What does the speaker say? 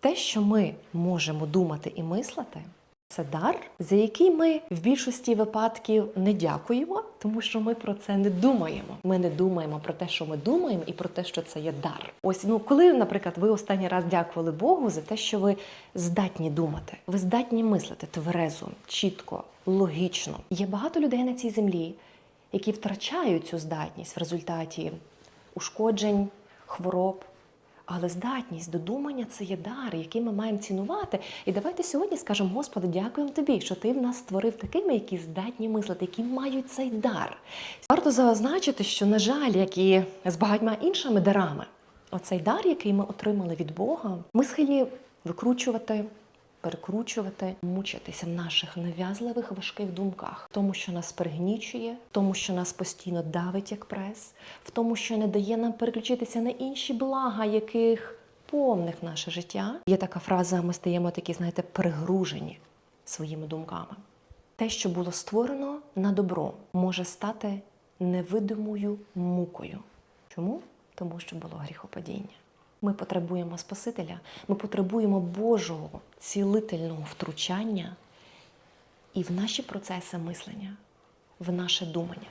Те, що ми можемо думати і мислити, це дар, за який ми в більшості випадків не дякуємо, тому що ми про це не думаємо. Ми не думаємо про те, що ми думаємо, і про те, що це є дар. Ось ну коли, наприклад, ви останній раз дякували Богу за те, що ви здатні думати, ви здатні мислити тверезо, чітко, логічно. Є багато людей на цій землі, які втрачають цю здатність в результаті ушкоджень, хвороб. Але здатність до думання це є дар, який ми маємо цінувати. І давайте сьогодні скажемо, Господи, дякуємо тобі, що ти в нас створив такими, які здатні мислити, які мають цей дар. Варто зазначити, що, на жаль, як і з багатьма іншими дарами, оцей дар, який ми отримали від Бога, ми схильні викручувати, перекручувати, мучитися в наших нав'язливих важких думках, в тому, що нас пригнічує, в тому, що нас постійно давить як прес, в тому, що не дає нам переключитися на інші блага, яких повних наше життя. Є така фраза: ми стаємо такі, знаєте, перегружені своїми думками. Те, що було створено на добро, може стати невидимою мукою. Чому? Тому що було гріхопадіння. Ми потребуємо Спасителя, ми потребуємо Божого цілительного втручання і в наші процеси мислення, в наше думання.